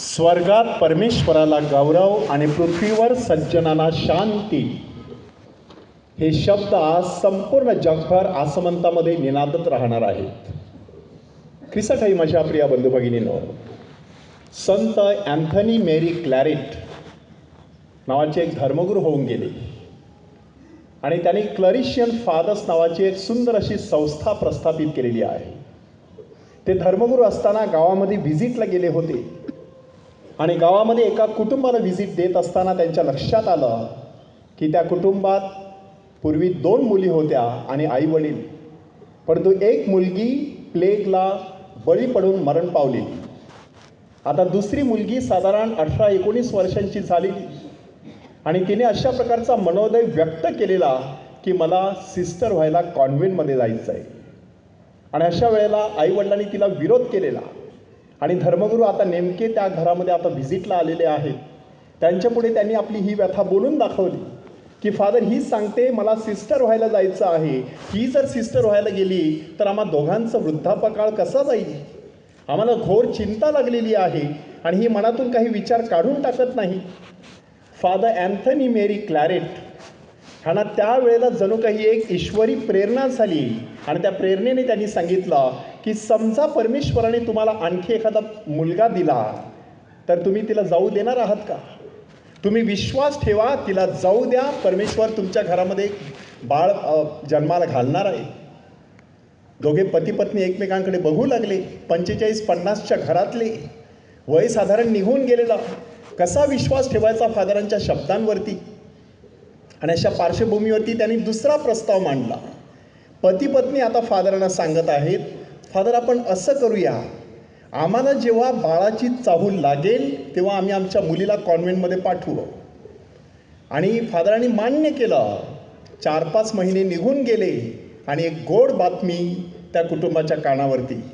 स्वर्गात परमेश्वराला गौरव आणि पृथ्वीवर सज्जनाला शांती. हे शब्द आज संपूर्ण जगभर आसमंतामध्ये निनादत राहणार आहेत. ख्रिसठाई माझ्या प्रिया बंधू भगिनीनो संत अँथनी मेरी क्लॅरिट नावाचे एक धर्मगुरू होऊन गेले. आणि त्यांनी क्लरिशियन फादर्स नावाची एक सुंदर अशी संस्था प्रस्थापित केलेली आहे. ते धर्मगुरू असताना गावामध्ये व्हिजिटला गेले होते. आणि गावामध्ये एका कुटुंबाला व्हिजिट देत असताना त्यांच्या लक्षात आलं की त्या कुटुंबात पूर्वी दोन मुली होत्या आणि आई वडील. परंतु एक मुलगी प्लेगला बळी पडून मरण पावली. आता दुसरी मुलगी साधारण अठरा एकोणीस वर्षांची झाली आणि तिने अशा प्रकारचा मनोदय व्यक्त केलेला की मला सिस्टर व्हायला कॉन्व्हेंटमध्ये जायचं आहे आणि अशा वेळेला आईवडिलांनी तिला विरोध केलेला. आणि धर्मगुरू आता नेमके त्या घरामध्ये आता व्हिजिटला आलेले आहेत. त्यांच्यापुढे त्यांनी आपली ही व्यथा बोलून दाखवली की फादर हीच सांगते मला सिस्टर व्हायला जायचं आहे. ही जर सिस्टर व्हायला गेली तर आम्हा दोघांचं वृद्धापकाळ कसा जाईल? आम्हाला घोर चिंता लागलेली आहे आणि ही मनातून काही विचार काढून टाकत नाही. फादर अँथनी मेरी क्लॅरेट ह्यांना त्यावेळेला जणू काही एक ईश्वरी प्रेरणा झाली आणि त्या प्रेरणेने त्यांनी सांगितलं की समजा परमेश्वराने तुम्हाला आणखी एखादा मुलगा दिला तर तुम्ही तिला जाऊ देणार आहात का? तुम्ही विश्वास ठेवा तिला जाऊ द्या. परमेश्वर तुमच्या घरामध्ये बाळ जन्माला घालणार आहे. दोघे पती पत्नी एकमेकांकडे बघू लागले पंचेचाळीस पन्नासच्या घरातले. वय साधारण निघून गेलेला. कसा विश्वास ठेवायचा फादरांच्या शब्दांवरती? आणि अशा पार्श्वभूमीवरती त्यांनी दुसरा प्रस्ताव मांडला. पती पत्नी आता फादरांना सांगत आहेत फादर आपण असं करूया. आम्हाला जेव्हा बाळाची चाहूल लागेल तेव्हा आम्ही आमच्या मुलीला कॉन्व्हेंटमध्ये पाठवू. आणि फादरांनी मान्य केलं. चार पाच महिने निघून गेले आणि एक गोड बातमी त्या कुटुंबाच्या कानावरती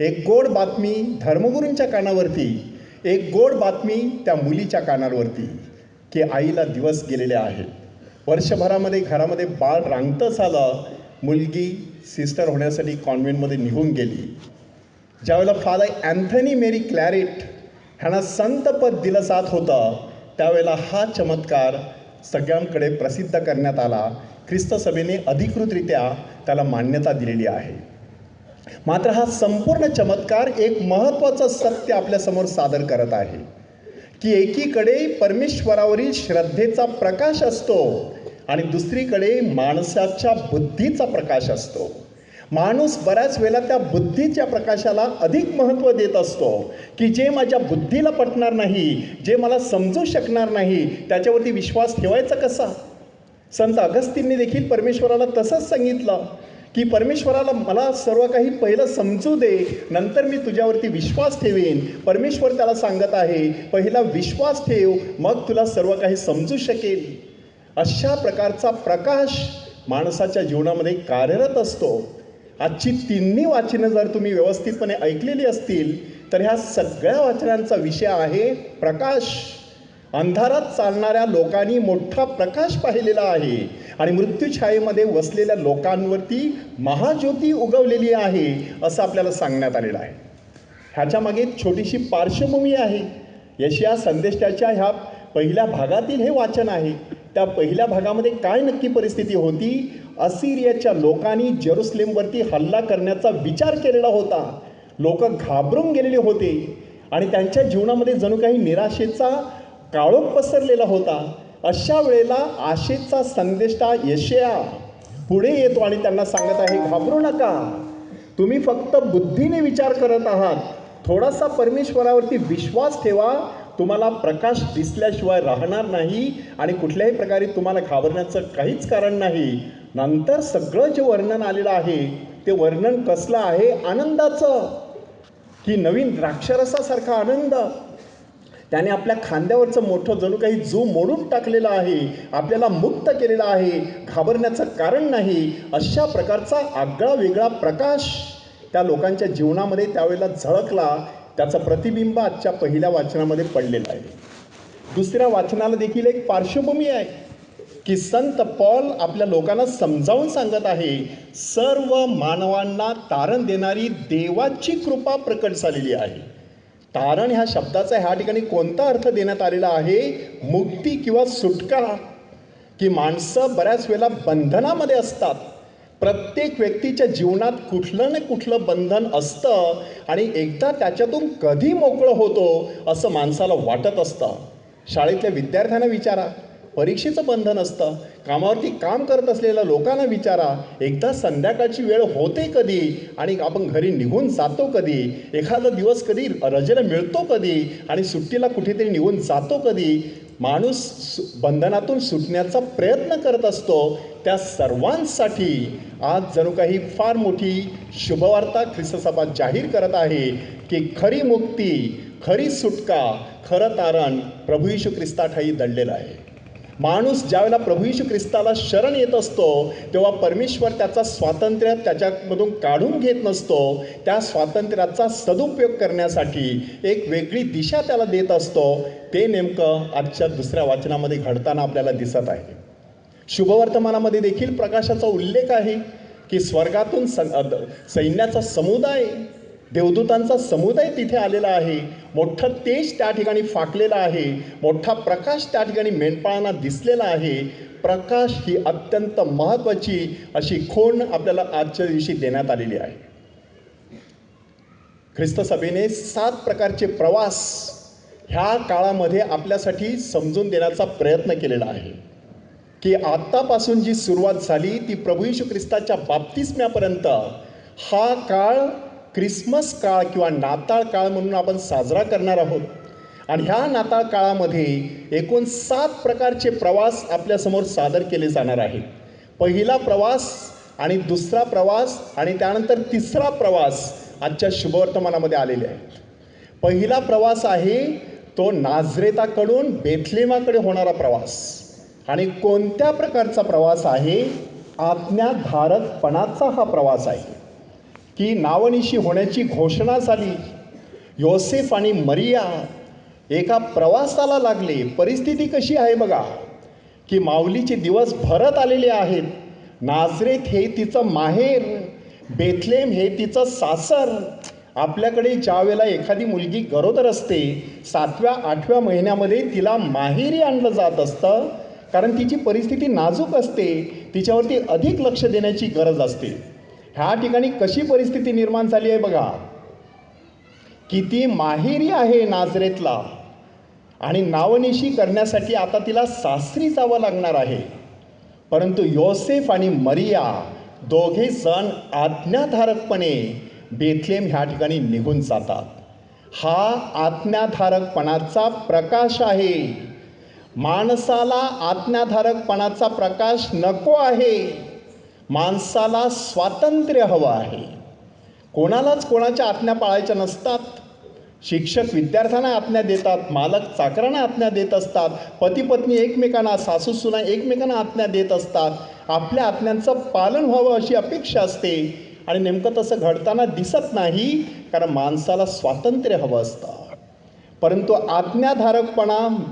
एक गोड बातमी धर्मगुरूंच्या कानावरती एक गोड बातमी त्या मुलीच्या कानावरती की आईला दिवस गेलेले आहेत. वर्षभरामध्ये घरामध्ये बाळ रांगतं झालं मुलगी सिस्टर होण्यासाठी कॉन्व्हेंटमध्ये निघून गेली. ज्यावेळेला फादर अँथनी मेरी क्लॅरिट ह्यांना संतपद दिलं जात होतं त्यावेळेला हा चमत्कार सगळ्यांकडे प्रसिद्ध करण्यात आला. ख्रिस्त सभेने अधिकृतरित्या त्याला मान्यता दिलेली आहे. मात्र हा संपूर्ण चमत्कार एक महत्त्वाचं सत्य आपल्यासमोर सादर करत आहे. की एकीकडे परमेश्वरावरील श्रद्धेचा प्रकाश असतो आणि दुसरीकडे माणसाच्या बुद्धीचा प्रकाश असतो. माणूस बऱ्याच वेळेला त्या बुद्धीच्या प्रकाशाला अधिक महत्त्व देत असतो की जे माझ्या बुद्धीला पटणार नाही जे मला समजू शकणार नाही त्याच्यावरती विश्वास ठेवायचा कसा? संत अगस्तींनी देखील परमेश्वराला तसंच सांगितलं की परमेश्वराला मला सर्व काही पहिलं समजू दे नंतर मी तुझ्यावरती विश्वास ठेवेन. परमेश्वर त्याला सांगत आहे पहिला विश्वास ठेव मग तुला सर्व काही समजू शकेल. अशा प्रकारचा प्रकाश माणसाच्या जीवनामध्ये कार्यरत असतो. आजची तिन्ही वाचनं जर तुम्ही व्यवस्थितपणे ऐकलेली असतील तर ह्या सगळ्या वाचनांचा विषय आहे प्रकाश. अंधारात चालणाऱ्या लोकांनी मोठा प्रकाश पाहिलेला आहे आणि मृत्यूछायेमध्ये वसलेल्या लोकांवरती महाज्योती उगवलेली आहे असं आपल्याला सांगण्यात आलेलं आहे. ह्याच्या मागे एक छोटीशी पार्श्वभूमी आहे. यशिया संदेशाच्या ह्या पहिल्या भागातील हे वाचन आहे. त्या पहिल्या भागामध्ये काय नक्की परिस्थिती होती? असिरियाच्या लोकांनी जेरुसलेमवरती हल्ला करण्याचा विचार केलेला होता. लोक घाबरून गेलेले होते आणि त्यांच्या जीवनामध्ये जणू काही निराशेचा काळोख पसरलेला होता. अशा वेळेला आशेचा संदेष्टा यशया पुढे येतो आणि त्यांना सांगत आहे घाबरू नका. तुम्ही फक्त बुद्धीने विचार करत आहात. थोडासा परमेश्वरावरती विश्वास ठेवा. तुम्हाला प्रकाश दिसल्याशिवाय राहणार नाही आणि कुठल्याही प्रकारे तुम्हाला घाबरण्याचं काहीच कारण नाही. नंतर सगळं जे वर्णन आलेलं आहे ते वर्णन कसलं आहे? आनंदाचं. की नवीन द्राक्षरसासारखा आनंद. त्याने आपल्या खांद्यावरचं मोठं जणू काही जू मोडून टाकलेलं आहे आपल्याला मुक्त केलेलं आहे घाबरण्याचं कारण नाही. अशा प्रकारचा आगळा वेगळा प्रकाश त्या लोकांच्या जीवनामध्ये त्यावेळेला झळकला. त्याचं प्रतिबिंब आजच्या पहिल्या वाचनामध्ये पडलेलं आहे. दुसऱ्या वाचनाला देखील एक पार्श्वभूमी आहे की संत पॉल आपल्या लोकांना समजावून सांगत आहे सर्व मानवांना तारण देणारी देवाची कृपा प्रकट झालेली आहे. तारण ह्या शब्दाचा ह्या ठिकाणी कोणता अर्थ देण्यात आलेला आहे? मुक्ती किंवा सुटका? की माणसं बऱ्याच वेळेला बंधनामध्ये असतात. प्रत्येक व्यक्तीच्या जीवनात कुठलं ना कुठलं बंधन असतं आणि एकदा त्याच्यातून कधी मोकळं होतो असं माणसाला वाटत असतं. शाळेतल्या विद्यार्थ्यांना विचारा. परीक्षेचं बंधन असतं. कामावरती काम करत असलेल्या लोकांना विचारा एकदा संध्याकाळची वेळ होते कधी? आणि आपण घरी निघून जातो कधी? एखादा दिवस कधी रजेला मिळतो कधी? आणि सुट्टीला कुठेतरी निघून जातो कधी? माणूस सु बंधनातून सुटण्याचा प्रयत्न करत असतो त्या सर्वांसाठी. आज जणू काही फार मोठी शुभवार्ता ख्रिस्तसभा जाहीर करत आहे की खरी मुक्ती खरी सुटका खरं तारण प्रभू यशू ख्रिस्ताठाई दडलेलं आहे. माणूस ज्यावेळेला प्रभू यशू ख्रिस्ताला शरण येत असतो तेव्हा परमेश्वर त्याचा स्वातंत्र्य त्याच्यामधून काढून घेत नसतो. त्या स्वातंत्र्याचा सदुपयोग करण्यासाठी एक वेगळी दिशा त्याला देत असतो. ते नेमकं आजच्या दुसऱ्या वाचनामध्ये घडताना आपल्याला दिसत आहे. शुभवर्तमानामध्ये देखील प्रकाशाचा उल्लेख आहे की स्वर्गातून स सैन्याचा समुदाय देवदूतांचा समुदाय तिथे आलेला आहे. मोठं तेज त्या ठिकाणी फाकलेलं आहे. मोठा प्रकाश त्या ठिकाणी मेंढपाळांना दिसलेला आहे. प्रकाश ही अत्यंत महत्त्वाची अशी खूण आपल्याला आजच्या दिवशी देण्यात आलेली आहे. ख्रिस्त सभेने सात प्रकारचे प्रवास ह्या काळामध्ये आपल्यासाठी समजून देण्याचा प्रयत्न केलेला आहे. की आत्तापासून जी सुरुवात झाली ती प्रभू यशू ख्रिस्ताच्या बाबतीस्म्यापर्यंत हा काळ क्रिसमस काळ किंवा नाताळ काळ म्हणून आपण साजरा करणार आहोत. आणि ह्या नाताळ काळामध्ये एकूण सात प्रकारचे प्रवास आपल्यासमोर सादर केले जाणार आहेत. पहिला प्रवास आणि दुसरा प्रवास आणि त्यानंतर तिसरा प्रवास आजच्या शुभवर्तमानामध्ये आलेले आहेत. पहिला प्रवास आहे तो नाझरेताकडून बेथलेमाकडे होणारा प्रवास. आणि कोणत्या प्रकारचा प्रवास आहे? आज्ञाधारकपणाचा हा प्रवास आहे. की नावनिशी होण्याची घोषणा झाली. योसेफ आणि मरिया एका प्रवासाला लागले. परिस्थिती कशी आहे बघा. की माऊलीचे दिवस भरत आलेले आहेत. नाझरेत हे तिचं माहेर बेथलेम हे तिचं सासर. आपल्याकडे ज्या वेळेला एखादी मुलगी गरोदर असते सातव्या आठव्या महिन्यामध्ये तिला माहेरी आणलं जात असतं. कारण तिची परिस्थिती नाजूक असते. तिच्यावरती अधिक लक्ष देण्याची गरज असते. ह्या ठिकाणी कशी परिस्थिती निर्माण झाली आहे बघा. किती माहेरी आहे नाजरेतला. आणि नावनिशी करण्यासाठी आता तिला सासरी जावं लागणार आहे. परंतु योसेफ आणि मरिया दोघे सण आज्ञाधारकपणे बेथलेम ह्या ठिकाणी निघून जातात. हा आज्ञाधारकपणाचा प्रकाश आहे. माणसाला आज्ञाधारकपणाचा प्रकाश नको आहे. माणसाला स्वातंत्र्य हवं आहे. कोणालाच कोणाच्या आज्ञा पाळायच्या नसतात. शिक्षक विद्यार्थ्यांना आज्ञा देतात मालक चाकरांना आज्ञा देत असतात पती पत्नी एकमेकांना सासू सुना एकमेकांना आज्ञा देत असतात. आपल्या आज्ञांचं पालन व्हावं अशी अपेक्षा असते आणि नेमकं तसं घडताना दिसत नाही कारण माणसाला स्वातंत्र्य हवं असतं. परंतु आज्ञाधारकपणा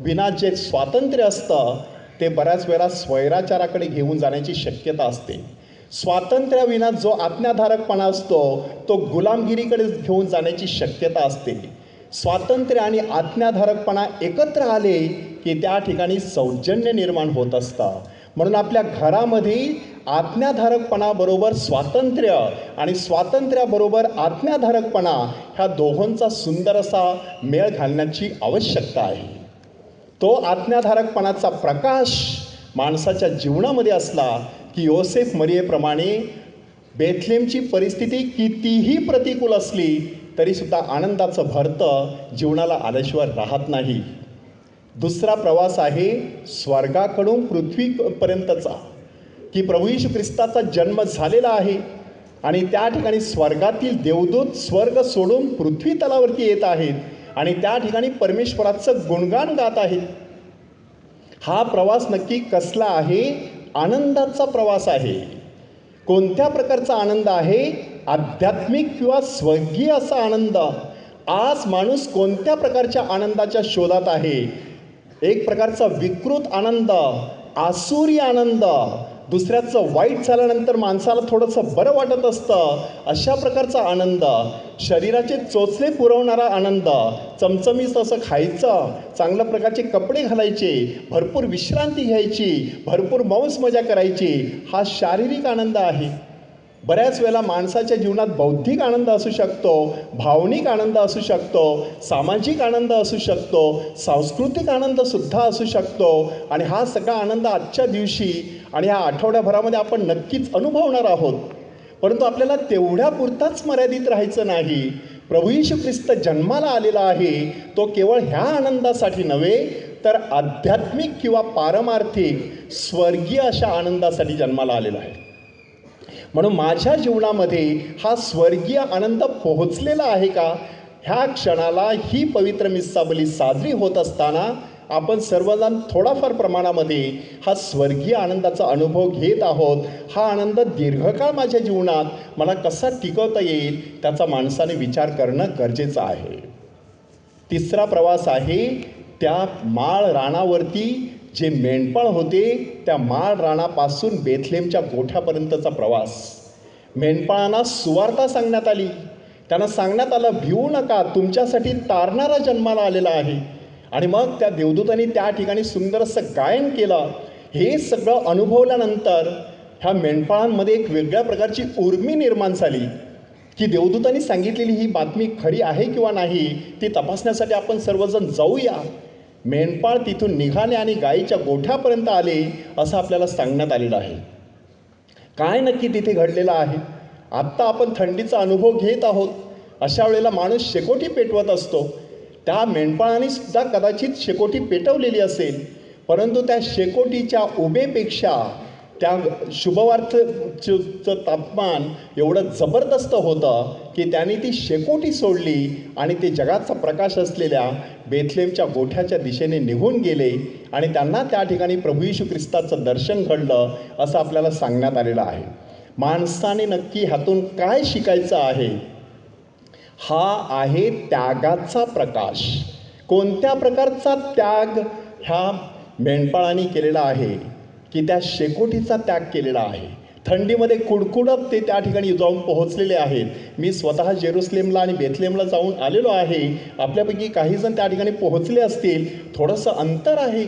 विना जे स्वातंत्र्य असतं. ते बऱ्याच वेळा स्वैराचाराकडे घेऊन जाण्याची शक्यता असते. स्वातंत्र्याविना जो आज्ञाधारकपणा असतो तो गुलामगिरीकडे घेऊन जाण्याची शक्यता असते. स्वातंत्र्य आणि आज्ञाधारकपणा एकत्र आले की त्या ठिकाणी सौजन्य निर्माण होत असतं. म्हणून आपल्या घरामध्ये आज्ञाधारकपणाबरोबर स्वातंत्र्य आणि स्वातंत्र्याबरोबर आज्ञाधारकपणा ह्या दोघांचा सुंदर असा मेळ घालण्याची आवश्यकता आहे. तो आज्ञाधारकपणाचा प्रकाश माणसाच्या जीवनामध्ये असला की योसेफ मरियेप्रमाणे बेथलेमची परिस्थिती कितीही प्रतिकूल असली तरीसुद्धा आनंदाचं भरतं जीवनाला आल्याशिवाय राहत नाही. दुसरा प्रवास आहे स्वर्गाकडून पृथ्वीपर्यंतचा की प्रभू यशू ख्रिस्ताचा जन्म झालेला आहे आणि त्या ठिकाणी स्वर्गातील देवदूत स्वर्ग सोडून पृथ्वी तलावरती येत आहेत. आणि त्या ठिकाणी परमेश्वराचं गुणगान गात आहेत हा प्रवास नक्की कसला आहे? आनंदाचा प्रवास आहे. कोणत्या प्रकारचा आनंद आहे? आध्यात्मिक किंवा स्वर्गीय असा आनंद? आज माणूस कोणत्या प्रकारच्या आनंदाच्या शोधात आहे? एक प्रकारचा विकृत आनंद आसुरी आनंद दुसऱ्याचं वाईट झाल्यानंतर माणसाला थोडंसं बरं वाटत असतं अशा प्रकारचा आनंद. शरीराचे चोचले पुरवणारा आनंद. चमचमीत असं खायचं चांगल्या प्रकारचे कपडे घालायचे भरपूर विश्रांती घ्यायची भरपूर मौज मजा करायची हा शारीरिक आनंद आहे. बऱ्याच वेळेला माणसाच्या जीवनात बौद्धिक आनंद असू शकतो भावनिक आनंद असू शकतो सामाजिक आनंद असू शकतो सांस्कृतिक आनंदसुद्धा असू शकतो. आणि हा सगळा आनंद आजच्या दिवशी आणि ह्या आठवड्याभरामध्ये आपण नक्कीच अनुभवणार आहोत. परंतु आपल्याला तेवढ्या पुरताच मर्यादित राहायचं नाही. प्रभू यशू ख्रिस्त जन्माला आलेला आहे तो केवळ ह्या आनंदासाठी नव्हे तर आध्यात्मिक किंवा पारमार्थिक स्वर्गीय अशा आनंदासाठी जन्माला आलेला आहे. म्हणून माझ्या जीवनामध्ये हा स्वर्गीय आनंद पोहोचलेला आहे का? ह्या क्षणाला ही पवित्र मिस्साबली साजरी होत असताना आपण सर्वजण थोडाफार प्रमाणामध्ये हा स्वर्गीय आनंदाचा अनुभव घेत आहोत. हा आनंद दीर्घकाळ माझ्या जीवनात मला कसा टिकवता येईल त्याचा माणसाने विचार करणं गरजेचं आहे. तिसरा प्रवास आहे त्या माळ रानावरती जे मेंढपाळ होते त्या माळ रानापासून बेथलेमच्या गोठ्यापर्यंतचा प्रवास. मेंढपाळांना सुवार्ता सांगण्यात आली. त्यांना सांगण्यात आलं भिवू नका तुमच्यासाठी तारणारा जन्माला आलेला आहे. आणि मग त्या देवदूतांनी त्या ठिकाणी सुंदर असं गायन केलं. हे सगळं अनुभवल्यानंतर ह्या मेंढपाळांमध्ये एक वेगळ्या प्रकारची उर्मी निर्माण झाली. की देवदूतांनी सांगितलेली ही बातमी खरी आहे किंवा नाही ती तपासण्यासाठी आपण सर्वजण जाऊया. मेंढपाळ तिथून निघाले आणि गायीच्या गोठ्यापर्यंत आले असं आपल्याला सांगण्यात आलेलं आहे. काय नक्की तिथे घडलेलं आहे? आत्ता आपण थंडीचा अनुभव घेत आहोत. अशा वेळेला माणूस शेकोटी पेटवत असतो. त्या मेंढपाळाने सुद्धा कदाचित शेकोटी पेटवलेली असेल परंतु त्या शेकोटीच्या उभेपेक्षा त्या शुभवार्थचं तापमान एवढं जबरदस्त होतं की त्याने ती शेकोटी सोडली आणि ते जगाचा प्रकाश असलेल्या बेथलेमच्या गोठ्याच्या दिशेने निघून गेले आणि त्यांना त्या ठिकाणी प्रभू यशू ख्रिस्ताचं दर्शन घडलं असं आपल्याला सांगण्यात आलेलं आहे. माणसाने नक्की ह्यातून काय शिकायचं आहे? हा आहे त्यागाचा प्रकाश. कोणत्या प्रकारचा त्याग ह्या मेंढपाळांनी केलेला आहे? की त्या शेकोटीचा त्याग केलेला आहे. थंडीमध्ये कुडकुडत ते त्या ठिकाणी जाऊन पोहोचलेले आहेत. मी स्वतः जेरुसलेमला आणि बेथलेमला जाऊन आलेलो आहे. आपल्यापैकी काहीजण त्या ठिकाणी पोहोचले असतील. थोडंसं अंतर आहे.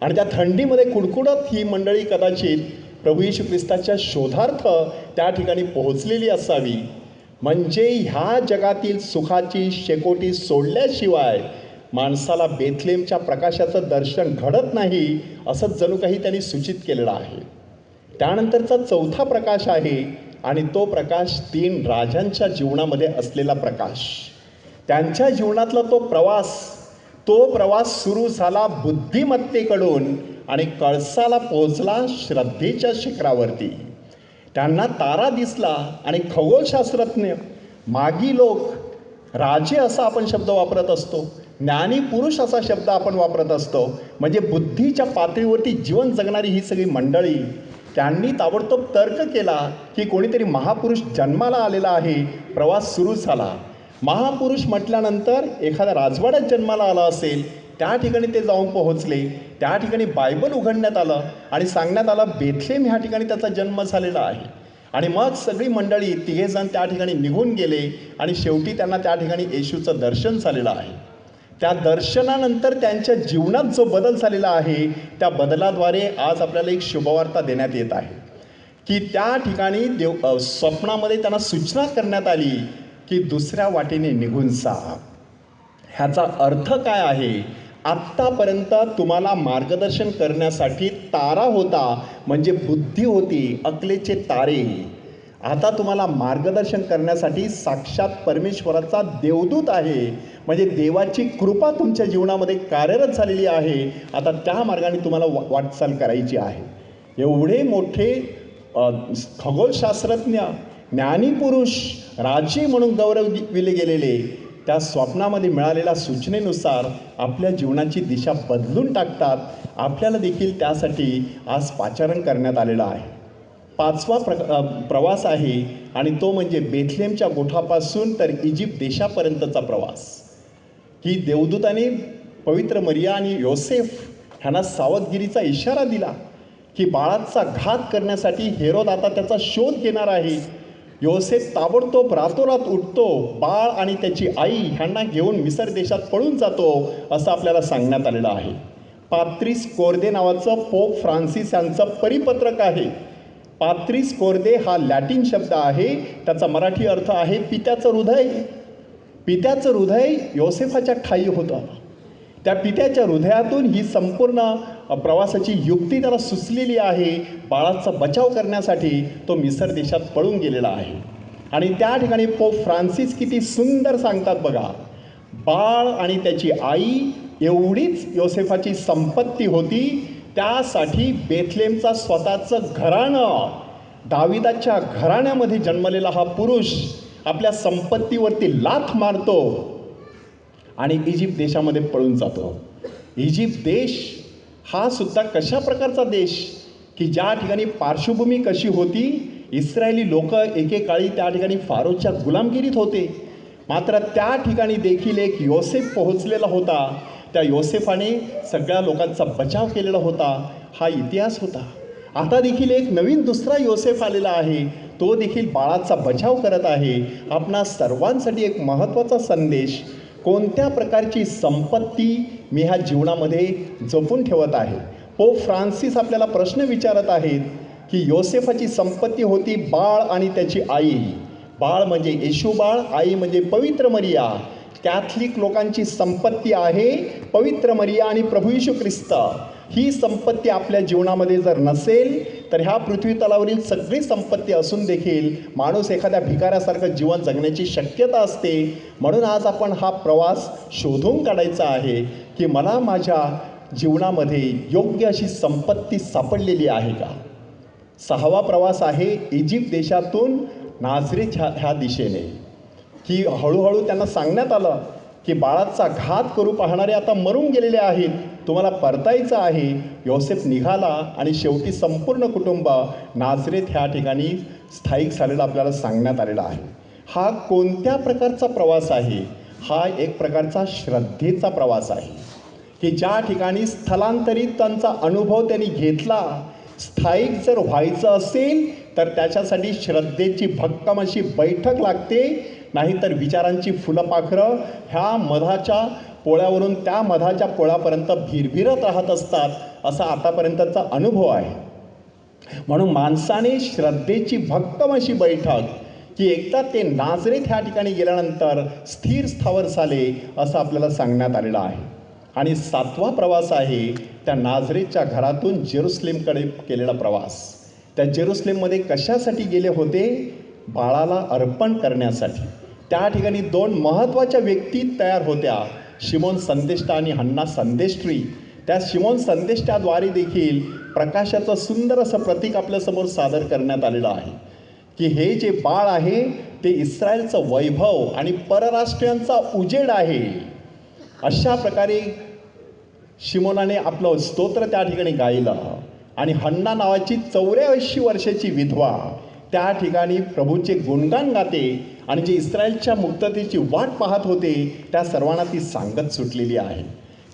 आणि त्या थंडीमध्ये कुडकुडत ही मंडळी कदाचित प्रभू यशू ख्रिस्ताच्या शोधार्थ त्या ठिकाणी पोहोचलेली असावी. म्हणजे ह्या जगातील सुखाची शेकोटी सोडल्याशिवाय माणसाला बेथलेमच्या प्रकाशाचं दर्शन घडत नाही असंच जणू काही त्यांनी सूचित केलेलं आहे. त्यानंतरचा चौथा प्रकाश आहे आणि तो प्रकाश तीन राजांच्या जीवनामध्ये असलेला प्रकाश. त्यांच्या जीवनातला तो प्रवास तो प्रवास सुरू झाला बुद्धिमत्तेकडून आणि कळसाला पोहोचला श्रद्धेच्या शिखरावरती. त्यांना तारा दिसला आणि खगोलशास्त्रज्ञ मागी लोक राजे असा आपण शब्द वापरत असतो. ज्ञानी पुरुष असा शब्द आपण वापरत असतो. म्हणजे बुद्धीच्या पातळीवरती जीवन जगणारी ही सगळी मंडळी त्यांनी ताबडतोब तर्क केला की कोणीतरी महापुरुष जन्माला आलेला आहे प्रवास सुरू झाला. महापुरुष म्हटल्यानंतर एखाद्या राजवाड्यात जन्माला आला असेल त्या ठिकाणी ते जाऊन पोहोचले. त्या ठिकाणी बायबल उघडण्यात आलं आणि सांगण्यात आलं बेथलेम ह्या ठिकाणी त्याचा जन्म झालेला आहे. आणि मग सगळी मंडळी तिघेजण त्या ठिकाणी निघून गेले आणि शेवटी त्यांना त्या ठिकाणी येशूचं दर्शन झालेलं आहे. त्या दर्शनानंतर त्यांच्या जीवनात जो बदल झालेला आहे त्या बदलाद्वारे आज आपल्याला एक शुभवार्ता देण्यात येत आहे. की त्या ठिकाणी देव स्वप्नामध्ये त्यांना सूचना करण्यात आली की दुसऱ्या वाटेने निघून जा. ह्याचा अर्थ काय आहे? आत्तापर्यंत तुम्हाला मार्गदर्शन करण्यासाठी तारा होता म्हणजे बुद्धी होती अकलेचे तारे. आता तुम्हाला मार्गदर्शन करण्यासाठी साक्षात परमेश्वराचा देवदूत आहे. म्हणजे देवाची कृपा तुमच्या जीवनामध्ये कार्यरत झालेली आहे. आता त्या मार्गाने तुम्हाला वा वाटचाल करायची आहे. एवढे मोठे खगोलशास्त्रज्ञ ज्ञानीपुरुष राजे म्हणून गौरविले गेलेले त्या स्वप्नामध्ये मिळालेल्या सूचनेनुसार आपल्या जीवनाची दिशा बदलून टाकतात. आपल्याला देखील त्यासाठी आज पाचारण करण्यात आलेलं आहे. पाचवा प्र प्रवास आहे आणि तो म्हणजे बेथलेमच्या गोठापासून तर इजिप्त देशापर्यंतचा प्रवास. ही देवदूताने पवित्र मरिया आणि योसेफ ह्यांना सावधगिरीचा इशारा दिला की बाळाचा घात करण्यासाठी हेरोद आता त्याचा शोध घेणार आहे. योसेफ ताबडतोब रातोरात उठतो बाळ आणि त्याची आई ह्यांना घेऊन मिसर देशात पळून जातो असं आपल्याला सांगण्यात आलेलं आहे. पात्रिस कोर्दे नावाचं पोप फ्रान्सिस यांचं परिपत्रक आहे. पात्रीस कोर्दे हा लॅटिन शब्द आहे. त्याचा मराठी अर्थ आहे पित्याचं हृदय. पित्याचं हृदय योसेफाच्या ठाई होतं. त्या पित्याच्या हृदयातून ही संपूर्ण प्रवासाची युक्ती त्याला सुचलेली आहे. बाळाचा बचाव करण्यासाठी तो मिसर देशात पळून गेलेला आहे. आणि त्या ठिकाणी पोप फ्रान्सिस किती सुंदर सांगतात बघा. बाळ आणि त्याची आई एवढीच योसेफाची संपत्ती होती. त्यासाठी बेथलेमचा स्वतःचं घराणं दाविदाच्या घराण्यामध्ये जन्मलेला हा पुरुष आपल्या संपत्तीवरती लाथ मारतो आणि इजिप्त देशामध्ये पळून जातो. इजिप्त देश हा सुद्धा कशा प्रकारचा देश की ज्या ठिकाणी पार्श्वभूमी कशी होती? इस्रायली लोक एकेकाळी त्या ठिकाणी फारोच्या गुलामगिरीत होते. मात्र त्या ठिकाणी देखील एक योसेफ पोहोचलेला होता. त्या योसेफाने सगळ्या लोकांचा बचाव केलेला होता हा इतिहास होता. आता देखील एक नवीन दुसरा योसेफ आलेला आहे. तो देखील बाळाचा बचाव करत आहे. आपणा सर्वांसाठी एक महत्त्वाचा संदेश कोणत्या प्रकारची संपत्ती मी ह्या जीवनामध्ये जपून ठेवत आहे? पोप फ्रान्सिस आपल्याला प्रश्न विचारत आहेत की योसेफाची संपत्ती होती बाळ आणि त्याची आई. बाळ म्हणजे येशू बाळ आई म्हणजे पवित्र मरिया. कॅथलिक लोकांची संपत्ती आहे पवित्र मरिया आणि प्रभू यशू ख्रिस्त. ही संपत्ती आपल्या जीवनामध्ये जर नसेल तर ह्या पृथ्वी तलावरील सगळी संपत्ती असून देखील माणूस एखाद्या भिकाऱ्यासारखं जीवन जगण्याची शक्यता असते. म्हणून आज आपण हा प्रवास शोधून काढायचा आहे की मला माझ्या जीवनामध्ये योग्य अशी संपत्ती सापडलेली आहे का? सहावा प्रवास आहे इजिप्त देशातून नाझरेत ह्या ह्या दिशेने. की हळूहळू त्यांना सांगण्यात आलं की बाळाचा घात करू पाहणारे आता मरून गेलेले आहेत तुम्हाला परतायचं आहे. योसेफ निघाला आणि शेवटी संपूर्ण कुटुंब नाझरेत ह्या ठिकाणी स्थायिक झालेला आपल्याला सांगण्यात आलेला आहे. हा कोणत्या प्रकारचा प्रवास आहे? हा एक प्रकारचा श्रद्धेचा प्रवास आहे. की ज्या ठिकाणी स्थलांतरित त्यांचा अनुभव त्यांनी घेतला स्थायिक जर व्हायचं असेल तर त्याच्यासाठी श्रद्धेची भक्कम अशी बैठक लागते नाहीतर विचारांची फुलपाखरं ह्या मधाच्या पोळ्यावरून त्या मधाच्या पोळ्यापर्यंत भिरभिरत राहत असतात असा आतापर्यंतचा अनुभव आहे. म्हणून माणसाने श्रद्धेची भक्कम अशी बैठक की एकदा ते नाजरेत ह्या ठिकाणी गेल्यानंतर स्थिर स्थावर झाले असं आपल्याला सांगण्यात आलेलं आहे. आणि सातवा प्रवास आहे त्या नाजरेच्या घरातून जेरुसलेमकडे केलेला प्रवास. त्या जेरुसलेममध्ये कशासाठी गेले होते? बाळाला अर्पण करण्यासाठी. त्या ठिकाणी दोन महत्त्वाच्या व्यक्ती तयार होत्या. शिमोन संदेष्टा आणि हन्ना संदेष्ट्री. त्या शिमोन संदेष्टाद्वारे देखील प्रकाशाचं सुंदर असं प्रतीक आपल्यासमोर सादर करण्यात आलेलं आहे. की हे जे बाळ आहे ते इस्रायलचं वैभव आणि परराष्ट्रीयांचा उजेड आहे. अशा प्रकारे शिमोनाने आपलं स्तोत्र त्या ठिकाणी गायलं. आणि हन्ना नावाची चौऱ्याऐंशी वर्षाची विधवा त्या ठिकाणी प्रभूचे गुणगान गाते. आणि जे इस्रायलच्या मुक्ततेची वाट पाहत होते त्या सर्वांना ती सांगत सुटलेली आहे.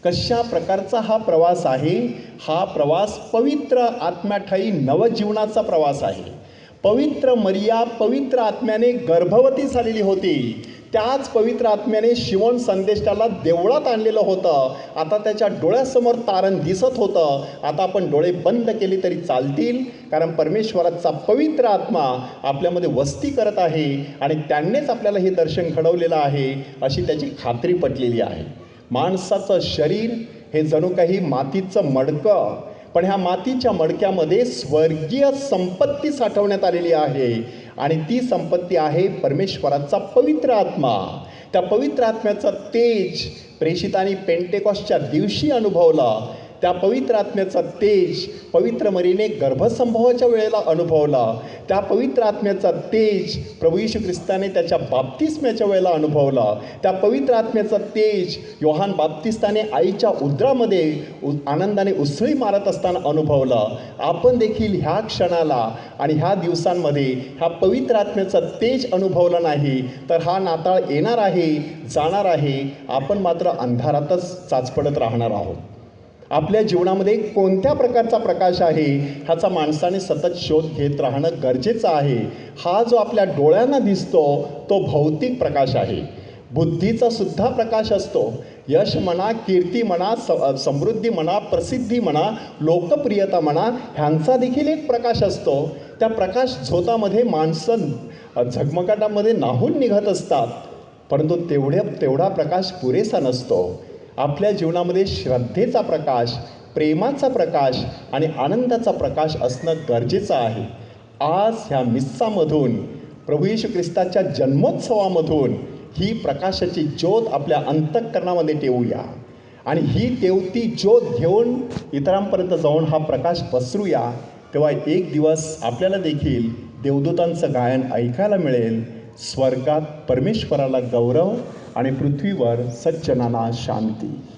कशा प्रकारचा हा प्रवास आहे? हा प्रवास पवित्र आत्म्याठाई नवजीवनाचा प्रवास आहे. पवित्र मरिया पवित्र आत्म्याने गर्भवती झालेली होती. त्याच पवित्र आत्म्याने शिवण संदेशाला देवळात आणलेलं होतं. आता त्याच्या डोळ्यासमोर तारण दिसत होतं. आता आपण डोळे बंद केले तरी चालतील कारण परमेश्वराचा पवित्र आत्मा आपल्यामध्ये वस्ती करत आहे आणि त्यांनीच आपल्याला हे दर्शन घडवलेलं आहे अशी त्याची खात्री पटलेली आहे. माणसाचं शरीर हे जणू काही मातीचं मडकं पण ह्या मातीच्या मडक्यामध्ये स्वर्गीय संपत्ती साठवण्यात आलेली आहे. आणि ती संपत्ती आहे परमेश्वराचा पवित्र आत्मा. त्या पवित्र आत्म्याचा तेज प्रेषितांनी पेंटेकॉसच्या दिवशी अनुभवला. त्या पवित्र आत्म्याचा तेज पवित्र मरीने गर्भसंभवाच्या वेळेला अनुभवला. त्या पवित्र आत्म्याचा तेज प्रभू यशू ख्रिस्ताने त्याच्या बाप्तिस्म्याच्या वेळेला अनुभवला. त्या पवित्र आत्म्याचा तेज योहान बाप्तिस्ताने आईच्या उदरामध्ये उ आनंदाने उसळी मारत असताना अनुभवलं. आपण देखील ह्या क्षणाला आणि ह्या दिवसांमध्ये ह्या पवित्र आत्म्याचा तेज अनुभवला नाही तर हा नाताळ येणार आहे जाणार आहे. आपण मात्र अंधारातच चाचपडत राहणार आहोत. आपल्या जीवनामध्ये कोणत्या प्रकारचा प्रकाश आहे ह्याचा माणसाने सतत शोध घेत राहणं गरजेचं आहे. हा जो आपल्या डोळ्यांना दिसतो तो भौतिक प्रकाश आहे. बुद्धीचा सुद्धा प्रकाश असतो. यश म्हणा कीर्ती म्हणा स समृद्धी म्हणा प्रसिद्धी म्हणा लोकप्रियता म्हणा ह्यांचा देखील एक प्रकाश असतो. त्या प्रकाश झोतामध्ये माणसं झगमगाटामध्ये नाहून निघत असतात. परंतु तेवढ्या तेवढा प्रकाश पुरेसा नसतो. आपल्या जीवनामध्ये श्रद्धेचा प्रकाश प्रेमाचा प्रकाश आणि आनंदाचा प्रकाश असणं गरजेचं आहे. आज ह्या मिस्सामधून प्रभू येशू ख्रिस्ताच्या जन्मोत्सवामधून ही प्रकाशाची ज्योत आपल्या अंतःकरणामध्ये ठेवूया. आणि ही तेवती ज्योत घेऊन इतरांपर्यंत जाऊन हा प्रकाश पसरूया तेव्हा एक दिवस आपल्याला देखील देवदूतांचं गायन ऐकायला मिळेल. स्वर्गात परमेश्वराला गौरव आणि पृथ्वीवर सच्चनाना शांती.